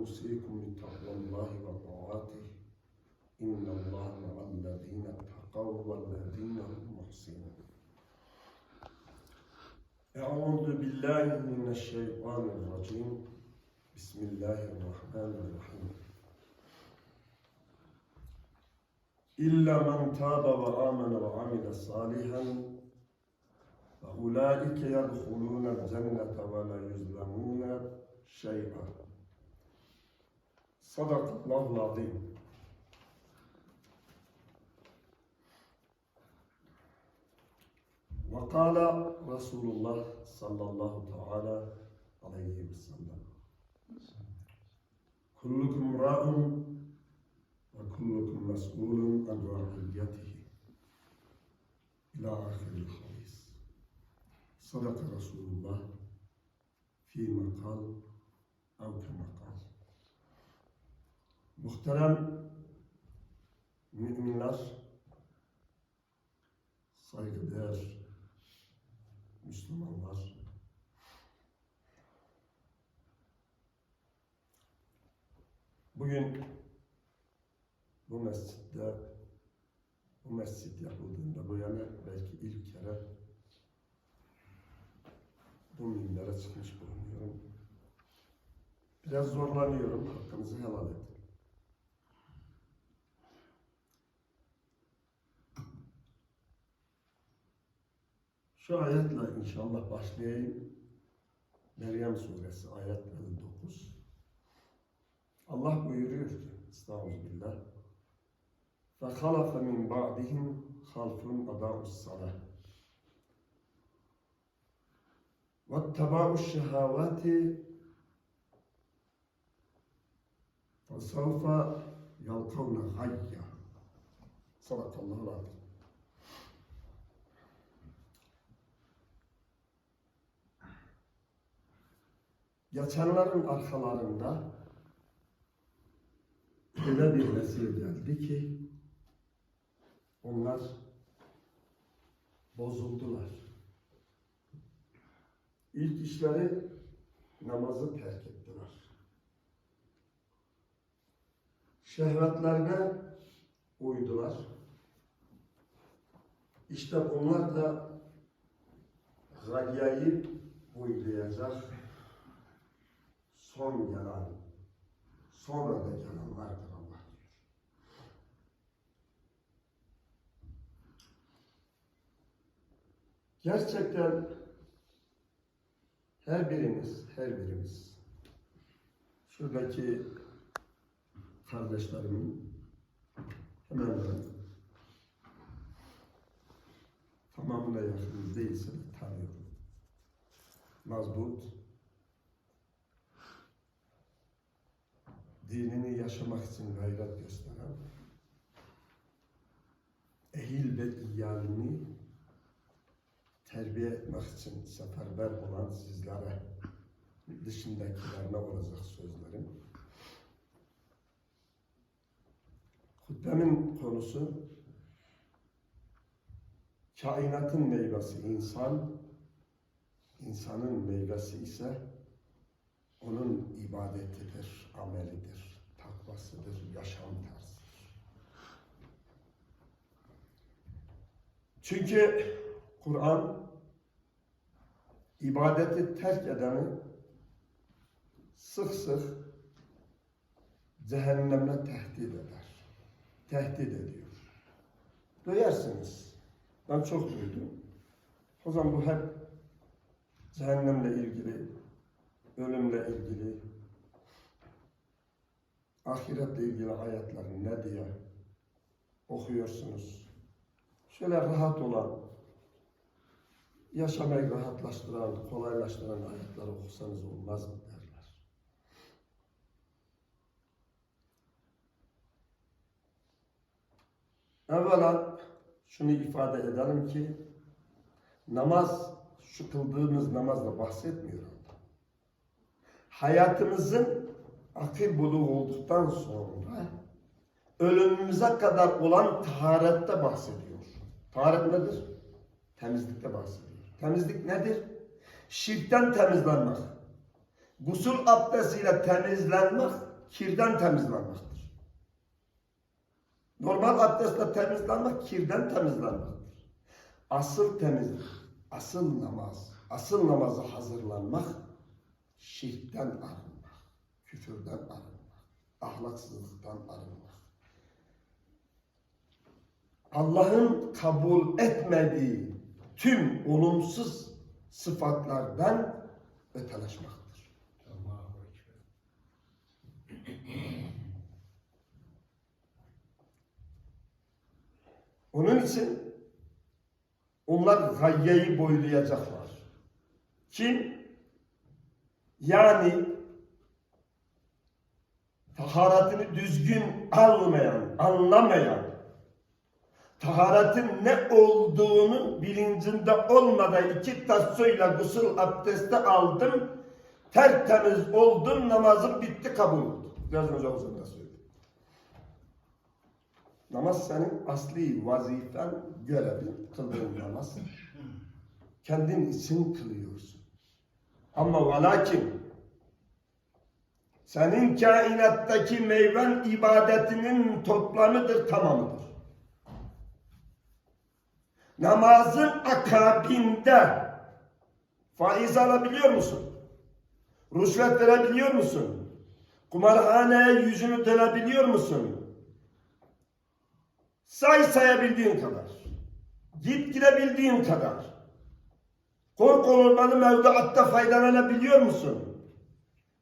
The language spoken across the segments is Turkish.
أوصيكم بتقوى الله وطاعته. إن الله مع الذين اتقوا والذين هم محسنون. أعوذ بالله من الشيطان الرجيم. بسم الله الرحمن الرحيم. إلا من تاب وآمن وعمل صالحا فأولئك يدخلون الجنة ولا يظلمون شيئا. صدق الله العظيم. وقال رسول الله صلى الله تعالى عليه وسلم. كلكم راء وكلكم مسؤول عن رعيته. إلى آخر الحديث. صدق رسول الله فيما قال أو كما قال Muhterem müminler, saygıdeğer Müslümanlar, bugün bu mescitte, bu mescit yapıldığında bu yana belki ilk kere bu minbere çıkmış bulunuyorum. Biraz zorlanıyorum, hakkınızı helal edin. Şu ayetle inşallah başlayayım. Meryem suresi ayet 59. Allah buyuruyor ki Estağfirullah. فَخَلَفَ مِنْ بَعْدِهِمْ خَلْفٌ أَضَاعُوا الصَّلَاةِ وَاتَّبَعُوا الشَّهَوَاتِ فَسَوْفَ يَلْقَوْنَ غَيَّ Sadakallahu aleyhi. Geçenlerin arkalarında öyle bir nesil geldi ki onlar bozuldular. İlk işleri namazı terk ettiler. Şehvetlerine uydular. İşte onlar da galyayı uygulayacak son gelen, sonra da gelenlerdir Allah diyor. Gerçekten her birimiz, her birimiz şuradaki kardeşlerimin hemen hemen tamamına yakın değilse de tanıyorum. Mazbut, dinini yaşamak için gayret gösteren, ehil ve iyalini terbiye etmek için seferber olan sizlere dışındakilerine olacak sözlerim. Hutbemin konusu kainatın meyvesi insan, insanın meyvesi ise onun ibadetidir, amelidir, takvasıdır, yaşam tarzıdır. Çünkü Kur'an ibadeti terk edeni sık sık cehennemle tehdit eder. Tehdit ediyor. Duyarsınız. Ben çok duydum. O zaman bu hep cehennemle ilgili ölümle ilgili, ahiretle ilgili ayetler ne diye okuyorsunuz. Şöyle rahat olan, yaşamayı rahatlaştıran, kolaylaştıran ayetler okusanız olmaz mı derler. Evvela şunu ifade edelim ki namaz, şu kıldığımız namazla bahsetmiyor Allah. Hayatımızın akıl buluğu olduktan sonra ölümümüze kadar olan taharette bahsediyor. Taharet nedir? Temizlikte bahsediyor. Temizlik nedir? Şirkten temizlenmek. Gusül abdestiyle temizlenmek kirden temizlenmektir. Normal abdestle temizlenmek kirden temizlenmektir. Asıl temizlik, asıl namaz, asıl namaza hazırlanmak şirkten arınmak, küfürden arınmak, ahlaksızlıktan arınmak. Allah'ın kabul etmediği tüm olumsuz sıfatlardan ötelaşmaktır. Onun için onlar gayyeyi boylayacaklar. Kim? Yani taharatını düzgün almayan, anlamayan, taharatın ne olduğunu bilincinde olmadan iki tas suyla gusül abdesti aldım, tertemiz oldum, namazım bitti, kabul oldu. Biraz huzurunda söyledim. Namaz senin asli vazifen, görevin, kıldığın namaz. Kendin için kılıyorsun. Ama velakin senin kainattaki meyven ibadetinin toplamıdır, tamamıdır. Namazın akabinde faiz alabiliyor musun? Rüşvet verebiliyor musun? Kumarhaneye yüzünü dönebiliyor musun? Say sayabildiğin kadar. Git gidebildiğin kadar. Kork olmalı mevduatta faydalanabiliyor musun?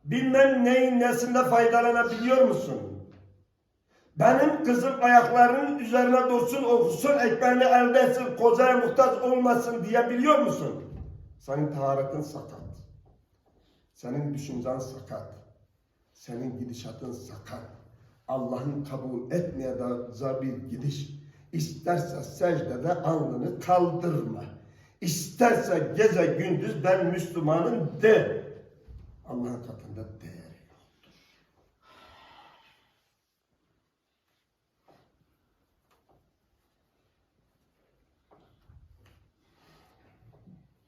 Bilmem neyin nesinde faydalanabiliyor musun? Benim kızım ayaklarının üzerine dursun, okusun, ekmeğini elde etsin, kocaya muhtaç olmasın diyebiliyor musun? Senin taharetin sakat. Senin düşüncen sakat. Senin gidişatın sakat. Allah'ın kabul etmeyeceği bir gidiş. İsterse secdede alnını kaldırma. İsterse gece gündüz ben Müslümanım de. Allah'ın katında değeri yoktur.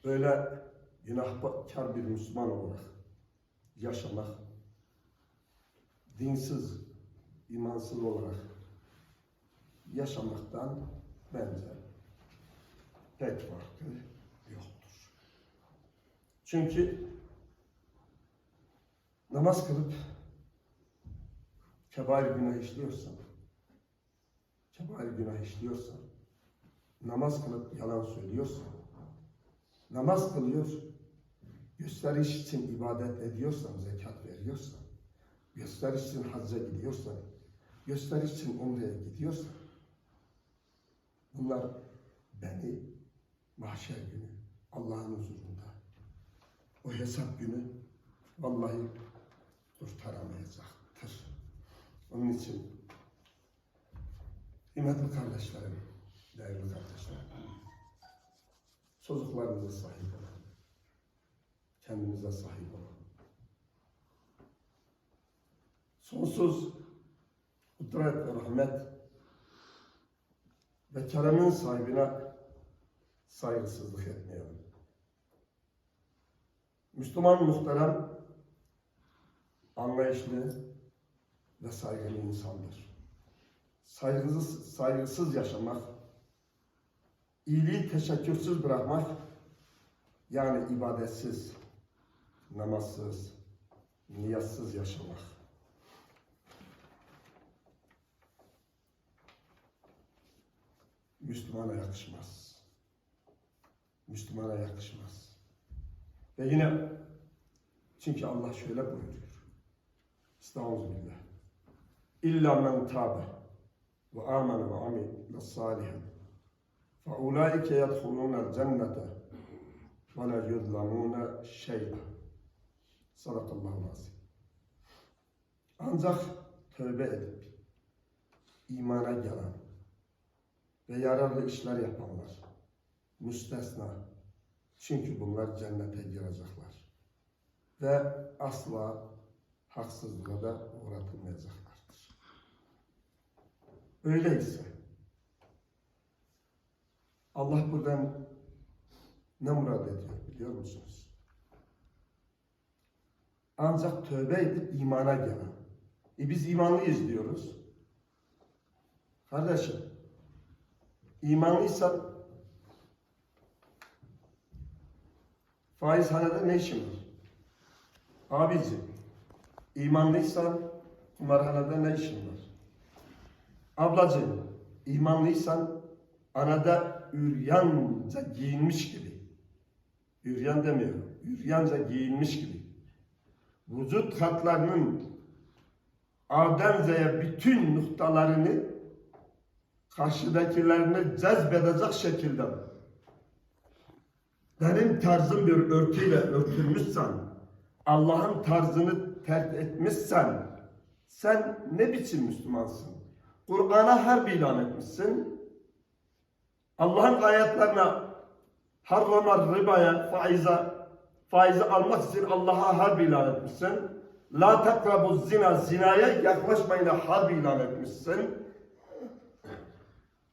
Böyle günahkar bir Müslüman olarak yaşamak, dinsiz, imansız olarak yaşamaktan bence pek farkı yoktur. Çünkü namaz kılıp kebair günah işliyorsan, kebair günah işliyorsan, namaz kılıp yalan söylüyorsan, namaz kılıyor, gösteriş için ibadet ediyorsan, zekat veriyorsan, gösteriş için hacca gidiyorsan, gösteriş için umreye gidiyorsan, bunlar beni mahşer günü Allah'ın huzurunda o hesap günü vallahi kurtaramayacaktır. Onun için kıymetli kardeşlerim, değerli kardeşlerim, çocuklarınıza sahip olun. Kendinize sahip olun. Sonsuz kudret ve rahmet ve keremin sahibine saygısızlık etmeyelim. Müslüman muhterem, anlayışlı ve saygılı insandır. Saygısız, saygısız yaşamak, iyiliği teşekkürsüz bırakmak, yani ibadetsiz, namazsız, niyatsız yaşamak. Müslümana yakışmaz. Müslümana yakışmaz. Ve yine çünkü Allah şöyle buyuruyor. Estağfirullah. İlla men tabe ve amene ve amile salihan fe ulaike yedhulunel cennete ve la yuzlamune şey'a. Sadakallahu azim. Ancak tövbe edip imana gelen ve yararlı işler yapanlar müstesna. Çünkü bunlar cennete girecekler. Ve asla haksızlığa da uğratılmayacaklardır. Öyleyse Allah buradan ne murad ediyor biliyor musunuz? ancak tövbe edip imana gelen. E biz imanlıyız diyoruz. Kardeşim, imanlıysan faizhanede ne işin var? Abici, imanlıysan kumarhanede ne işin var? Ablacığım, imanlıysan anada üryanca giyinmiş gibi. Üryan demiyorum, üryanca giyinmiş gibi. Vücut hatlarının A'dan Z'ye bütün noktalarını karşıdakilerini cezbedecek şekilde benim tarzım bir örtüyle örtülmüşsen, Allah'ın tarzını terk etmişsen, sen ne biçim Müslümansın? Kur'an'a harp ilan etmişsin. Allah'ın ayetlerine harrama ribaya, faize, faizi almak için Allah'a harp ilan etmişsin. La takrabu zina, zinaya yaklaşmayın harp ilan etmişsin.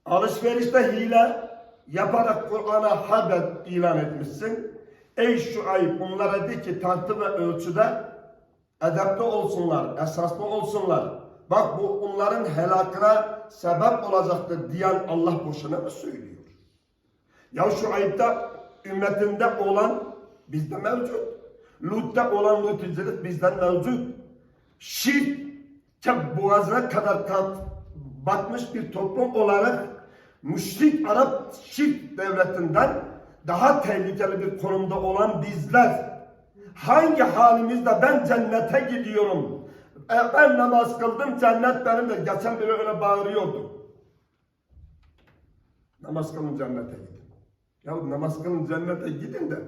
Alışverişte hile yaparak Kur'an'a harp ilan etmişsin. Ey Şuayb onlara de ki tartı ve ölçüde edepli olsunlar, esaslı olsunlar. Bak bu onların helakına sebep olacaktır diyen Allah boşuna mı söylüyor? Ya şu ayıpta ümmetinde olan bizde mevcut. Lut'ta olan Lut'icilik bizden mevcut. Şirk boğazına kadar kat, batmış bir toplum olarak müşrik Arap şirk devletinden daha tehlikeli bir konumda olan bizler. Hangi halimizde ben cennete gidiyorum? E, ben namaz kıldım cennet benimle geçen biri öyle bağırıyordu. Namaz kılın cennete gidin. Ya namaz kılın cennete gidin de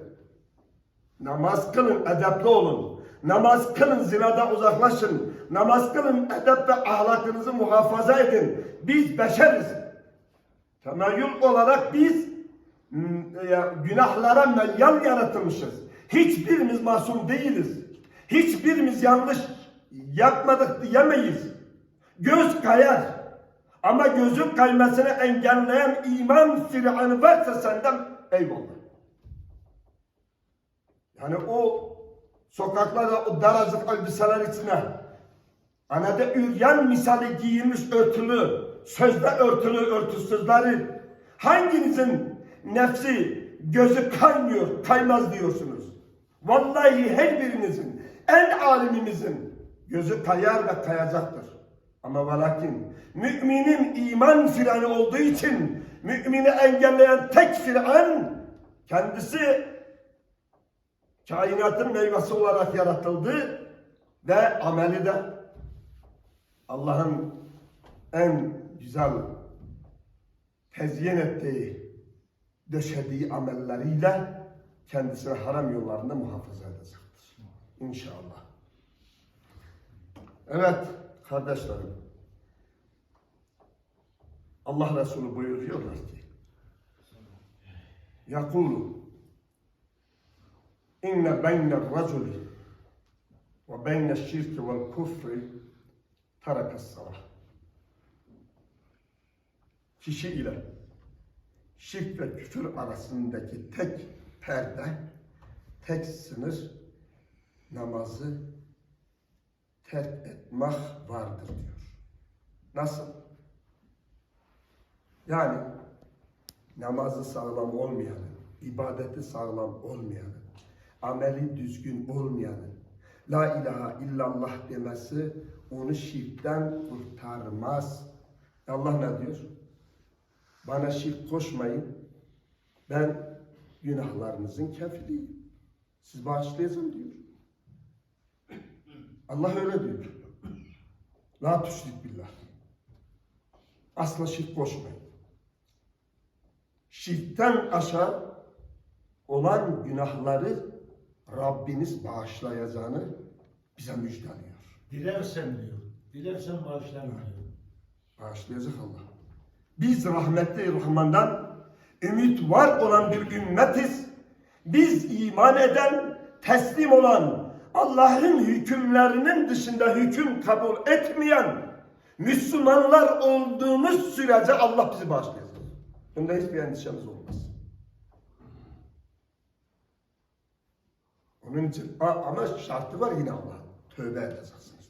namaz kılın edepli olun. Namaz kılın zinadan uzaklaşın. Namaz kılın edep ve ahlakınızı muhafaza edin. Biz beşeriz Temayül olarak biz m, ya, günahlara meyyal yaratılmışız. Hiçbirimiz masum değiliz. Hiçbirimiz yanlış yapmadık diyemeyiz. Göz kayar. Ama gözün kaymasını engelleyen iman firanı varsa senden eyvallah. Yani o sokaklarda o daracık elbiseler içine anada üryan misali giyilmiş örtülü, sözde örtülü örtüsüzleri hanginizin nefsi gözü kaymıyor, kaymaz diyorsunuz. Vallahi her birinizin, en alimimizin gözü kayar ve kayacaktır. Ama velakin müminin iman firanı olduğu için mümini engelleyen tek firan kendisi kainatın meyvesi olarak yaratıldı ve ameli de Allah'ın en güzel tezyin ettiği, döşediği amelleriyle kendisini haram yollarında muhafaza edecektir. İnşallah. Evet kardeşlerim. Allah Resulü buyuruyorlar ki Yakulu inne beyne raculi ve beyne şirki vel kufri terekes salah kişi ile şirk ve küfür arasındaki tek perde, tek sınır namazı terk etmek vardır diyor. Nasıl? Yani namazı sağlam olmayanın, ibadeti sağlam olmayanın, ameli düzgün olmayanın, La ilahe illallah demesi onu şirkten kurtarmaz. Allah ne diyor? Bana şirk koşmayın. Ben günahlarınızın kefiliyim. Siz bağışlayacağım diyor. Allah öyle diyor. La tüşrik billah. Asla şirk koşmayın. Şirkten aşağı olan günahları Rabbiniz bağışlayacağını bize müjdeliyor. Dilersen diyor. Dilersen bağışlarım diyor. Bağışlayacak Allah. Biz rahmetli Rahman'dan ümit var olan bir ümmetiz. Biz iman eden, teslim olan, Allah'ın hükümlerinin dışında hüküm kabul etmeyen Müslümanlar olduğumuz sürece Allah bizi bağışlayacak. Bunda hiçbir endişemiz olmaz. Onun için ama şartı var yine Allah. Tövbe edeceksiniz.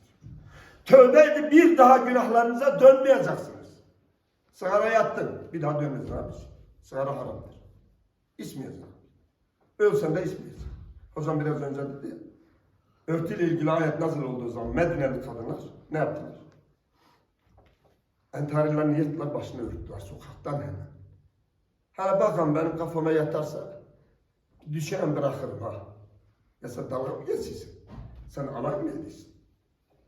Tövbe edip bir daha günahlarınıza dönmeyeceksiniz. Sigara yattın. Bir daha dönmeyeceksin abi. Sigara haramdır. İçmeyeceksin. Ölsen de içmeyeceksin. Hocam biraz önce dedi ya. Örtüyle ilgili ayet nazil olduğu zaman Medineli kadınlar ne yaptılar? Entariler niyetler başını örttüler sokaktan hemen. Hala bakalım benim kafama yatarsa düşen bırakırım ha. Ya sen dalga mı geçiyorsun? Sen alay mı ediyorsun?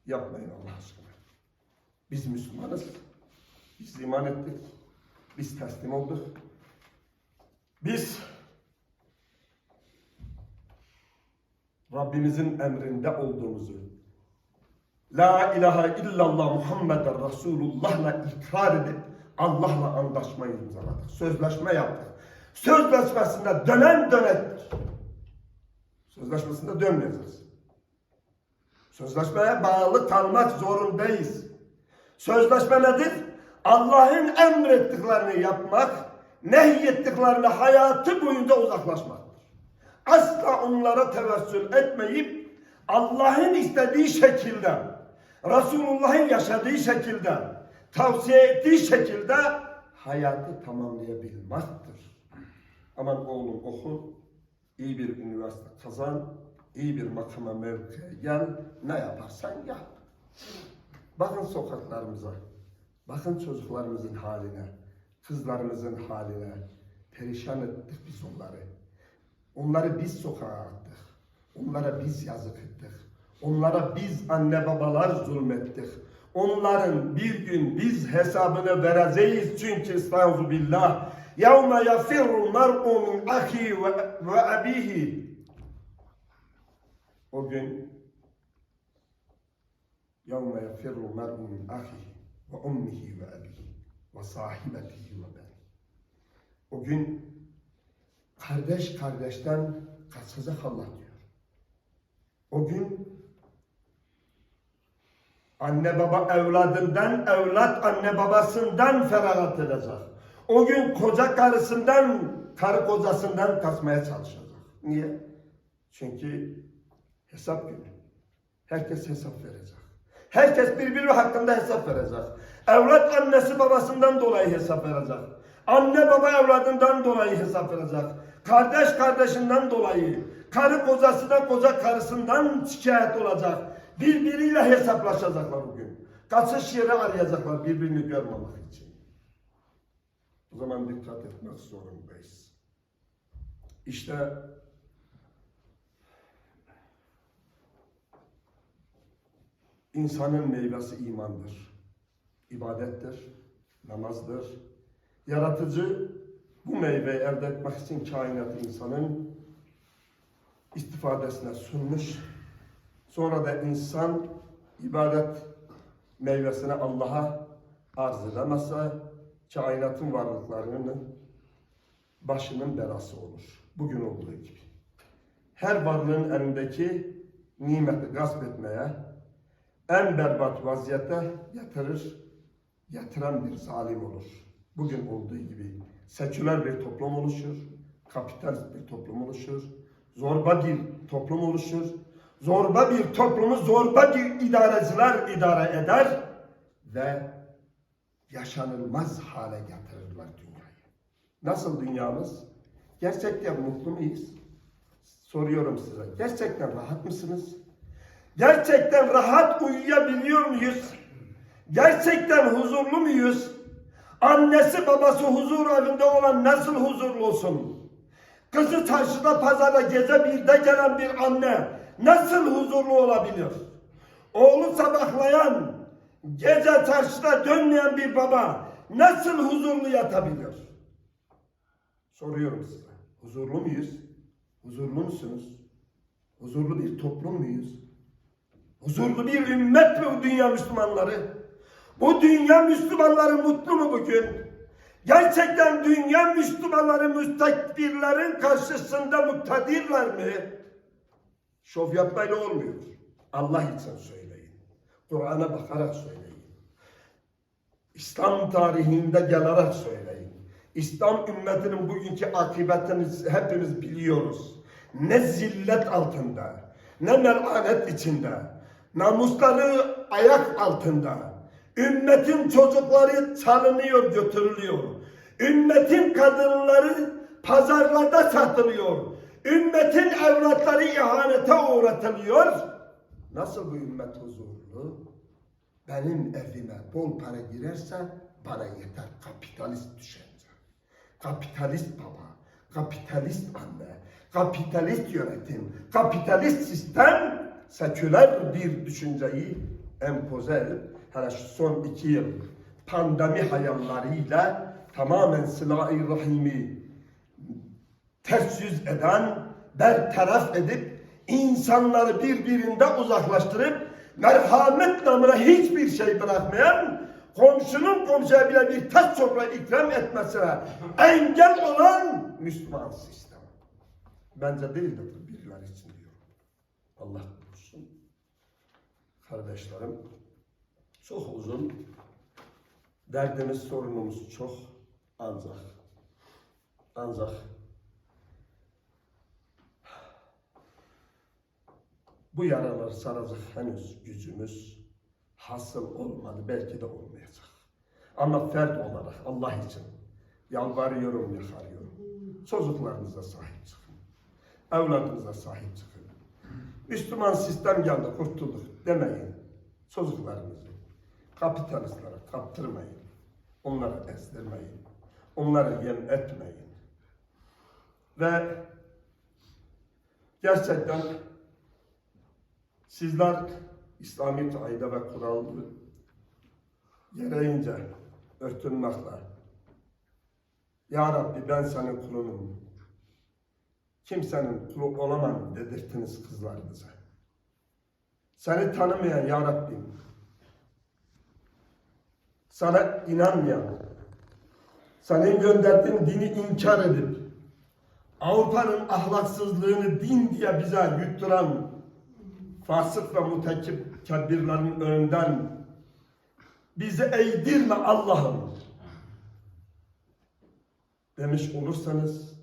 Yapmayın Allah aşkına. Biz Müslümanız. Biz iman ettik. Biz teslim olduk. Biz Rabbimizin emrinde olduğumuzu La ilahe illallah Muhammeden Resulullah'la ikrar edip Allah'la anlaşmayı imzaladık. Sözleşme yaptık. Sözleşmesinde dönen dönektir. Sözleşmesinde dönmeyeceğiz. Sözleşmeye bağlı kalmak zorundayız. Sözleşme nedir? Allah'ın emrettiklerini yapmak, nehyettiklerini hayatı boyunca uzaklaşmaktır. Asla onlara tevessül etmeyip Allah'ın istediği şekilde, Resulullah'ın yaşadığı şekilde, tavsiye ettiği şekilde hayatı tamamlayabilmektir. Aman oğlum oku, iyi bir üniversite kazan, iyi bir makama mevkiye gel, ne yaparsan yap. Bakın sokaklarımıza, Bakın çocuklarımızın haline, kızlarımızın haline. Perişan ettik biz onları. Onları biz sokağa attık. Onlara biz yazık ettik. Onlara biz anne babalar zulmettik. Onların bir gün biz hesabını vereceğiz çünkü estağfurullah. Yevme yafirru mer'u min ahi ve, ve abihi. O gün yevme yafirru mer'u min ahi ve ummihi ve abihi ve sahibetihi ve beni. O gün kardeş kardeşten kaçacak Allah diyor. O gün anne baba evladından, evlat anne babasından feragat edecek. O gün koca karısından, karı kocasından kaçmaya çalışacak. Niye? Çünkü hesap günü. Herkes hesap verecek. Herkes birbiri hakkında hesap verecek. Evlat annesi babasından dolayı hesap verecek. Anne baba evladından dolayı hesap verecek. Kardeş kardeşinden dolayı, karı kocasından koca karısından şikayet olacak. Birbiriyle hesaplaşacaklar bugün. Kaçış yeri arayacaklar birbirini görmemek için. O zaman dikkat etmek zorundayız. İşte insanın meyvesi imandır, ibadettir, namazdır. Yaratıcı bu meyveyi elde etmek için kainat insanın istifadesine sunmuş. Sonra da insan ibadet meyvesini Allah'a arz edemezse kainatın varlıklarının başının belası olur. Bugün olduğu gibi. Her varlığın elindeki nimeti gasp etmeye, en berbat vaziyete yatırır, yatıran bir zalim olur. Bugün olduğu gibi seküler bir toplum oluşur, kapitalist bir toplum oluşur, zorba bir toplum oluşur, zorba bir toplumu zorba bir idareciler idare eder ve yaşanılmaz hale getirirler dünyayı. Nasıl dünyamız? Gerçekten mutlu muyuz? Soruyorum size. Gerçekten rahat mısınız? Gerçekten rahat uyuyabiliyor muyuz? Gerçekten huzurlu muyuz? Annesi babası huzur evinde olan nasıl huzurlu olsun? Kızı çarşıda pazarda gece birde gelen bir anne nasıl huzurlu olabilir? Oğlu sabahlayan, gece çarşıda dönmeyen bir baba nasıl huzurlu yatabilir? Soruyorum size. Huzurlu muyuz? Huzurlu musunuz? Huzurlu bir toplum muyuz? Huzurlu bir ümmet mi bu dünya Müslümanları? Bu dünya Müslümanları mutlu mu bugün? Gerçekten dünya Müslümanları müstakbirlerin karşısında muktedirler mi? Şov yapmayla olmuyor. Allah için söyleyin. Kur'an'a bakarak söyleyin. İslam tarihinde gelerek söyleyin. İslam ümmetinin bugünkü akıbetini hepimiz biliyoruz. ne zillet altında, ne melanet içinde, namusları ayak altında, ümmetin çocukları çalınıyor, götürülüyor, ümmetin kadınları pazarlarda satılıyor, ümmetin evlatları ihanete uğratılıyor. Nasıl bu ümmet huzurlu? Benim evime bol para girerse bana yeter kapitalist düşünce. Kapitalist baba, kapitalist anne, kapitalist yönetim, kapitalist sistem seküler bir düşünceyi empoze edip hele şu son iki yıl pandemi hayalleriyle tamamen sıla-i rahimi ters yüz eden, bertaraf edip insanları birbirinde uzaklaştırıp merhamet namına hiçbir şey bırakmayan komşunun komşuya bile bir taş sofra ikram etmesine engel olan Müslüman sistem. Bence değil de bu birileri için diyorum. Allah. Kardeşlerim çok uzun derdimiz sorunumuz çok ancak ancak bu yaraları saracak henüz gücümüz hasıl olmadı. Belki de olmayacak. Ama fert olarak Allah için yalvarıyorum, yakarıyorum. Çocuklarınıza sahip çıkın. Evladınıza sahip çıkın. Müslüman sistem geldi, kurtulduk demeyin. Çocuklarınızı kapitalistlere kaptırmayın. Onları ezdirmeyin. Onları yem etmeyin. Ve gerçekten Sizler İslami kaide ve kuralı gereğince örtünmekle Ya Rabbi ben senin kulunum. Kimsenin kulu olamam dedirttiniz kızlarınıza. Seni tanımayan Ya Rabbim, sana inanmayan, senin gönderdiğin dini inkar edip Avrupa'nın ahlaksızlığını din diye bize yutturan fasık ve mutekebbirlerin önünden bizi eğdirme Allah'ım demiş olursanız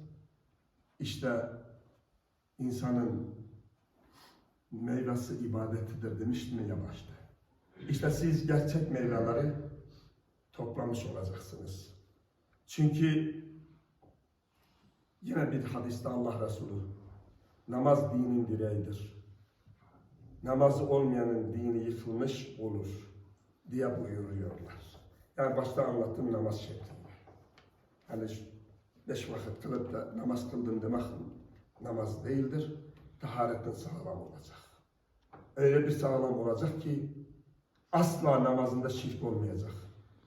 işte insanın meyvesi ibadetidir demiştim ya başta. İşte siz gerçek meyveleri toplamış olacaksınız. Çünkü yine bir hadiste Allah Resulü namaz dinin direğidir namazı olmayanın dini yıkılmış olur diye buyuruyorlar. Yani başta anlattığım namaz şeklinde. Hani beş vakit kılıp da namaz kıldım demek namaz değildir. Taharetin sağlam olacak. Öyle bir sağlam olacak ki asla namazında şirk olmayacak.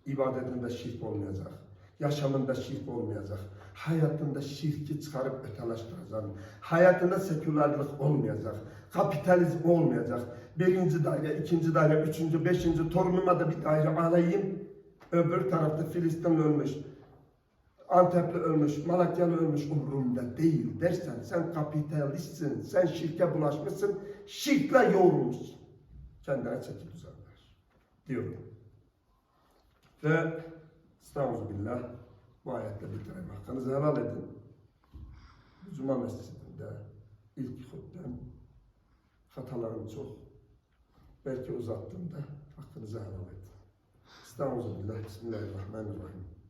ibadetinde şirk olmayacak. Yaşamında şirk olmayacak. Hayatında şirki çıkarıp ötelaştıracaksın. Hayatında sekülerlik olmayacak. Kapitalizm olmayacak. Birinci daire, ikinci daire, üçüncü, beşinci torunuma da bir daire alayım. Öbür tarafta Filistin ölmüş. Antepli ölmüş, Malatyalı ölmüş umurumda değil dersen sen kapitalistsin, sen şirke bulaşmışsın, şirkle yoğrulmuşsun. Kendine çeki düzen. Diyorum. Ve Estağfirullah bu ayetle bitireyim. Hakkınızı helal edin. Cuma mescidinde ilk hutbem hatalarım çok. Belki uzattım da hakkınızı helal edin. Estağfirullah. Bismillahirrahmanirrahim.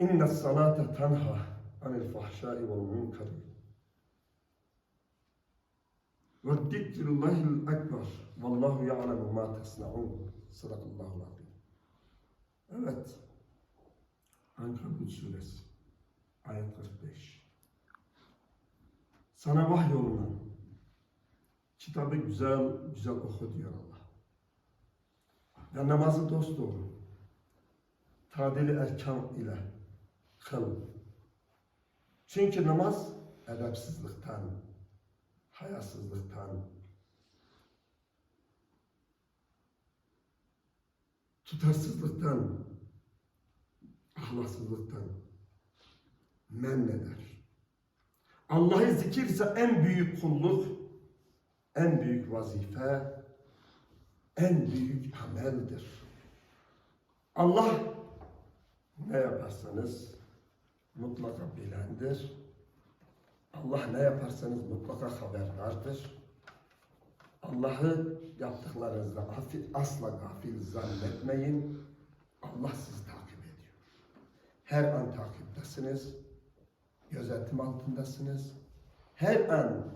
İnne salate tenha anil fahşai vel munkari. Ve zikrullahil ekber. Vallahu ya'lemu ma tesna'un. Sadakallahu azim. Evet. Ankabut suresi. Ayet 45. Sana vahyolunan kitabı güzel güzel oku diyor Allah. Ve namazı dost doğru. Tadili erkan ile kıl. Çünkü namaz edepsizlikten, hayasızlıktan, tutarsızlıktan, ahlaksızlıktan men eder. Allah'ı zikir ise en büyük kulluk, en büyük vazife, en büyük ameldir. Allah ne yaparsanız mutlaka bilendir, Allah ne yaparsanız mutlaka haberdardır. Allah'ı yaptıklarınızda asla gafil zannetmeyin. Allah sizi takip ediyor. Her an takiptesiniz. Gözetim altındasınız. Her an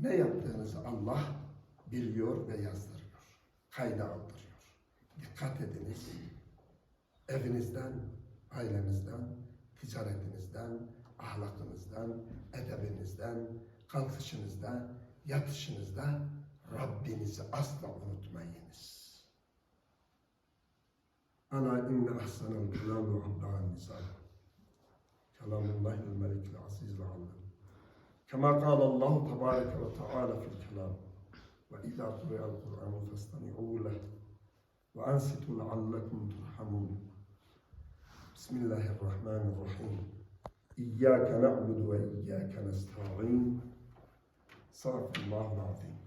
ne yaptığınızı Allah biliyor ve yazdırıyor. Kayda aldırıyor. Dikkat ediniz. Evinizden, ailenizden, ticaretinizden, ahlakınızdan, edebinizden, kalkışınızda, yatışınızda Rabbinizi asla unutmayınız. Ana inne ahsanel kelam ve abda'an nisan. Kelamullahil melikil azizil alim. Kema kâle Allahu tebareke ve teâlâ fil kelam. Ve izâ kureyal Kur'anu festemi'û leh. Ve ansitu leallekum turhamun. بسم الله الرحمن الرحيم. إياك نعبد وإياك نستعين. صدق الله العظيم.